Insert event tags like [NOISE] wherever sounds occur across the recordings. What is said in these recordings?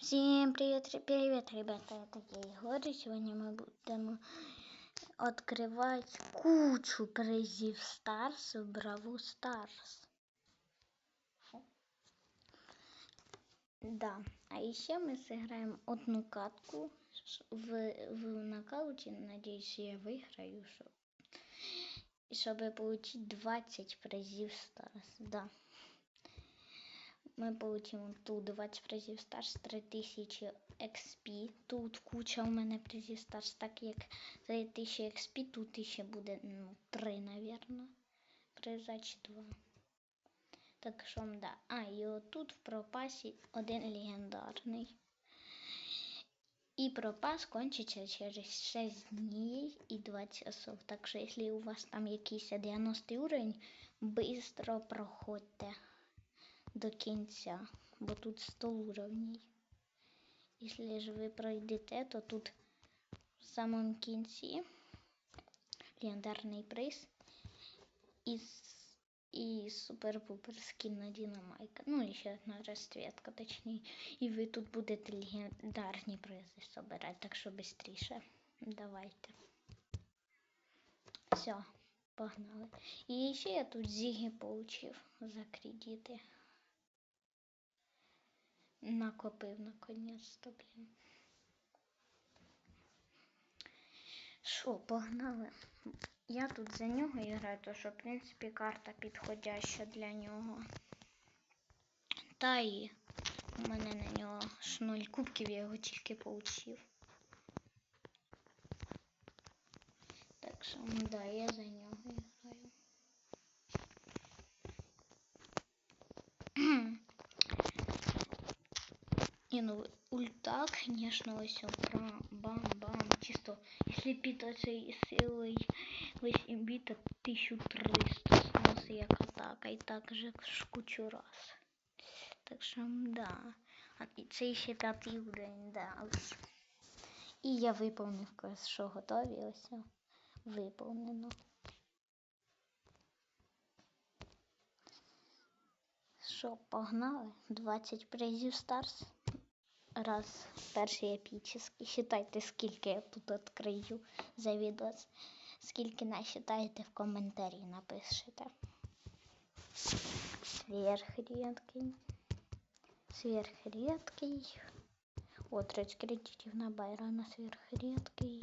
Всем привет, привет, ребята, это я Егор, и сегодня мы будем открывать кучу призів Старс в Бравл Старс. Да, а еще мы сыграем одну катку в, в нокауте, надеюсь, я выиграю, чтобы получить 20 призів Старс, да. Ми получимо тут 20 призів старш, 3000 XP. Тут куча у мене призів старш, так як 3000 XP, тут ще буде ну, 3, напевно. Приза чи 2. Так що, да. А, і отут в пропасі один легендарний. І пропас кончиться через 6 днів і 20 часов. Так що, якщо у вас там якийсь 90 уровень, швидко проходьте до кінця, бо тут 100 уровней. Якщо ж ви пройдете, то тут в самому кінці легендарний приз і, і супер-пупер скін на Динамайка. Ну, і ще одна розцветка, точніше. І ви тут будете легендарні призи собирати, так що швидше. Давайте. Все, погнали. І ще я тут зіги получив за кредити накопив наконець-то, блін. Що, погнали? Я тут за нього граю, то що, в принципі, карта підходяща для нього. Та і у мене на нього ж нуль кубків, я його тільки получив. Так що, да, я за нього граю. [CLEARS THROAT] Не, ну ульта, конечно, ось бам-бам. Чисто, если питаться силой 8 бита 1300 сносу як атака. І так же кучу раз. Так що, да. І це ще п'ятий уровень, да. І я виповнив квест, що готові ось. Виповнено. Що, погнали? 20 призів Старс раз перший епічний. Считайте, скільки я тут відкрию за відос. Скільки насчитаєте в коментарі напишете. Сверхредкий. Сверхредкий. О, 30 кредитів на Байрона сверхредкий.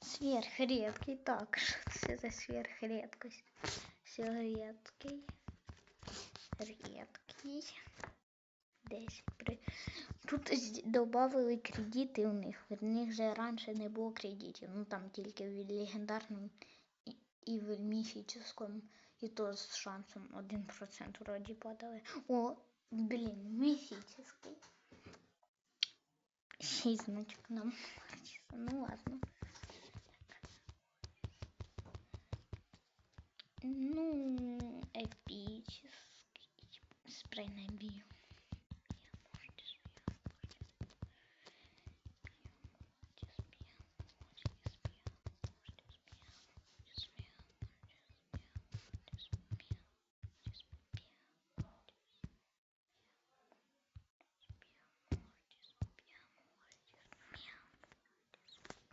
Сверхредкий. Так, що це за сверхредкость? Сверхредкий. Редкий. 10 при Тут додали кредити у них. В них вже раніше не було кредитів. Ну там тільки в легендарному і, в міфічному. І то з шансом 1% вроді падали. О, блін, міфічний. Ще значок нам. Ну ладно. Ну, епічний. Спрей набію.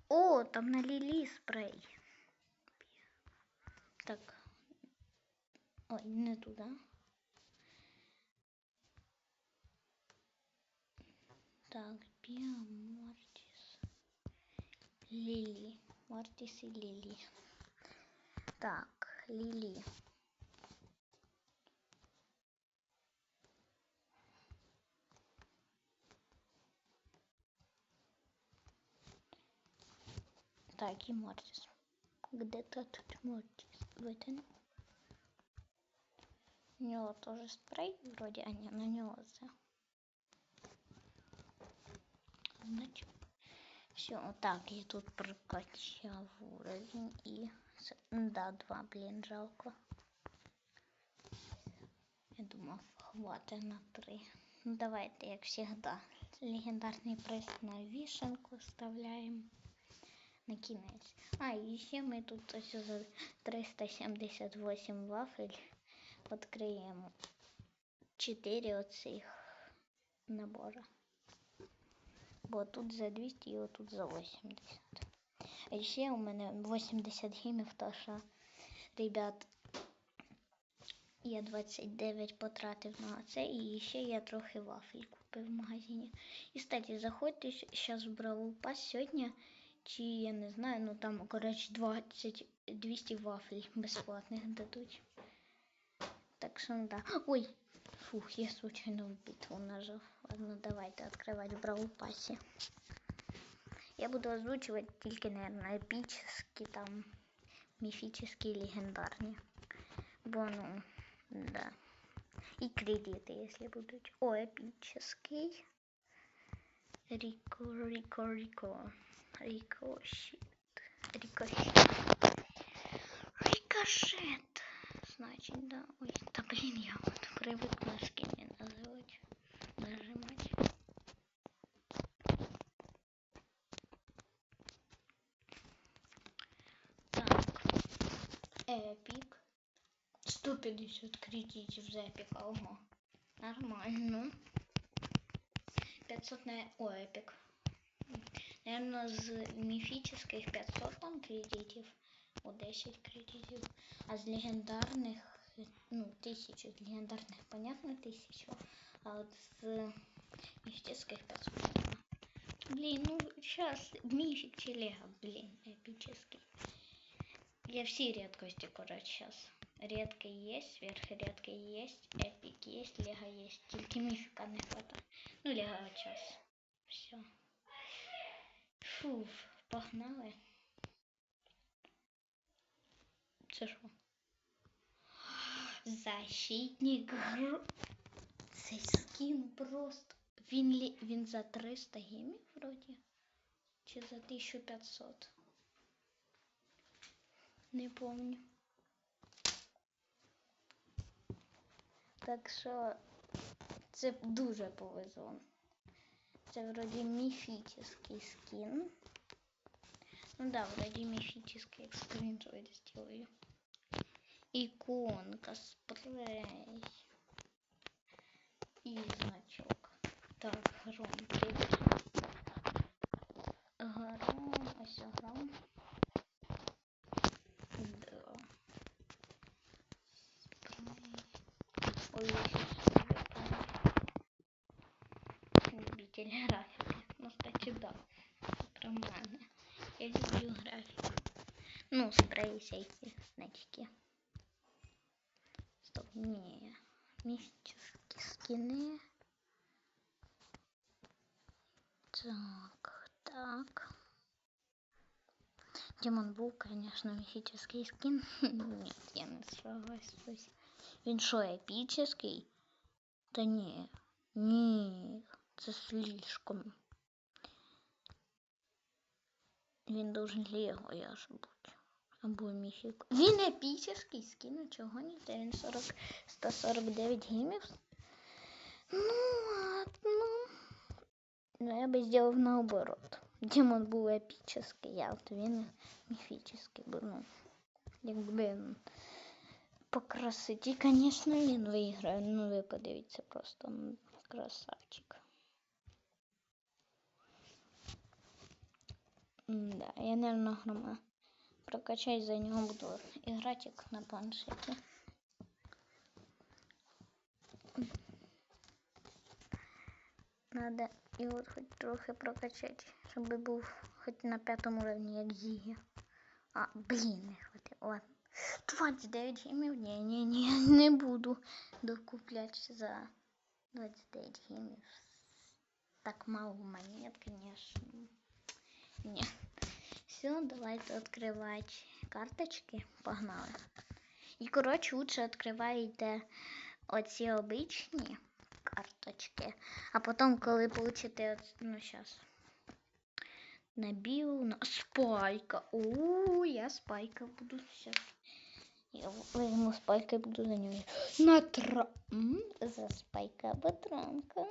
О, там на Лили спрей. Так. Ой, не туда. Так, Биа, Мортис, Лили. Мортис и Лили. Так, Лили. И Мортис. Где-то тут Мортис. Вот он. У него тоже спрей вроде, а не на него. Значит, все, так я тут прокачал уровень и... Да, два, блин, жалко. Я думал, хватит на три. Ну, давайте, как всегда, легендарный приз на вишенку оставляем. На кінець. А, і ще ми тут за 378 вафель відкриємо 4 оцих набора. Бо тут за 200 і отут за 80. А ще у мене 80 гімів, то що, ребят, я 29 потратив на це, і ще я трохи вафель купив в магазині. І, кстати, заходьте зараз в Бравл Пас сьогодні, чи я не знаю, ну там, коротше, 20 200 вафель безплатних дадуть. Так що, да. Ой, фух, я случайно в битву нажав. Ладно, давайте відкривати в Бравл Пасі. Я буду озвучивать тільки, наверное, епічні, там, міфічні, легендарні. Бо, ну, да. И кредиты, если будут. О, эпический. Рико, Рико, Рико. Рикошет. Рикошет. Рикошет. Значит, да. Ой, да блин, я вот привык на скине называть. Нажимать. Так. Эпик. 150 кредитів за епіка. Ого. Нормально. 500 на... О, епік. Наверное, з міфічних 500 там кредитів. О, 10 кредитів. А з легендарних, ну, 1000. З легендарних, понятно, 1000. А от з міфічних 500. Блин, ну сейчас мифик чи лего, блин, эпический. Я все редкости, короче, сейчас. Редкий есть, сверхредкий есть, эпик есть, лего есть. Только мифика не хватает. Ну, лего час. Все. Фу, погнали. Це що? Защитник гр... Цей скін просто. Він, лі... він за 300 гемів вроді? Чи за 1500? Не помню. Так що це дуже повезло. Це вроді міфічний скін. Ну да, вроді міфічний скриншот сделаю. Иконка, спрей. И значок. Так, гром. Привет. Гром, ось гром. Да. Спрей. Ой, я сейчас Любитель графики. Ну, кстати, да. Про мене. Я люблю графику. Ну, спрей всякие значки. Стоп, не. Мистические скины. Так, так. Демон был, конечно, мифический скин. [LAUGHS] Нет, я не соглашусь. Він що, епічний? Та ні. Ні, це слишком. Він должен Лего я ж бути. Або міфік. Він епічний скину, чого ні? Та він 40, 149 гімів. Ну, ладно. Ну, я би зробив наоборот. Демон був епічний, а от він міфічний, бо ну, якби по красоті, звісно, він виграє. Ну, ви подивіться просто ну, красавчик. Да, я, наверное, грома прокачать за него буду играть як на планшеті. Надо його хоч трохи прокачати, щоб був хоч на п'ятому рівні, як Зігі. А, блін, не хватило. Ладно. 29 гемів? Ні, ні, ні, не буду докупляти за 29 гемів. Так мало монет, конечно. Ні. Все, давайте відкривати карточки. Погнали. І, коротше, лучше відкриваєте оці обичні карточки. А потім, коли получите, ну, зараз. Набил на спайка. У, я спайка буду сейчас. Я возьму спайка и буду за нее. На тра... За спайка батранка.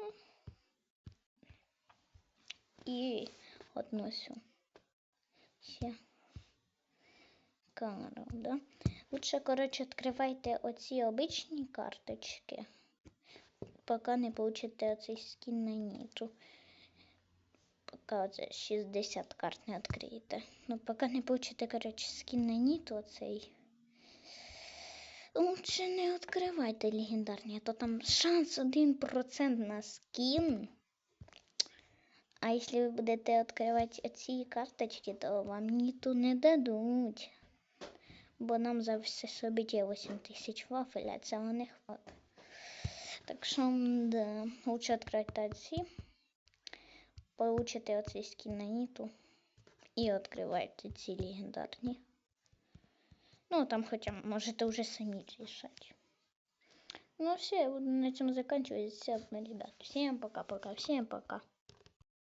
Камеру, да? Лучше, коротше, відкривайте оці обичні карточки, поки не получите оцей скін на ніту. поки 60 карт не відкриєте. Ну, поки не получите, коротше, скін на Ніту оцей. Лучше не відкривайте легендарні, а то там шанс 1% на скін. А якщо ви будете відкривати ці карточки, то вам Ніту не дадуть. Бо нам за все собі 8 тисяч вафель, а цього не хватить. Так що, да, лучше відкрити ці. Получите оцей скін на Ніту. І відкривайте ці легендарні. Ну, там хоча можете вже самі рішати. Ну все, я буду на этом заканчивать. Все, ребят, всем пока-пока, всем пока.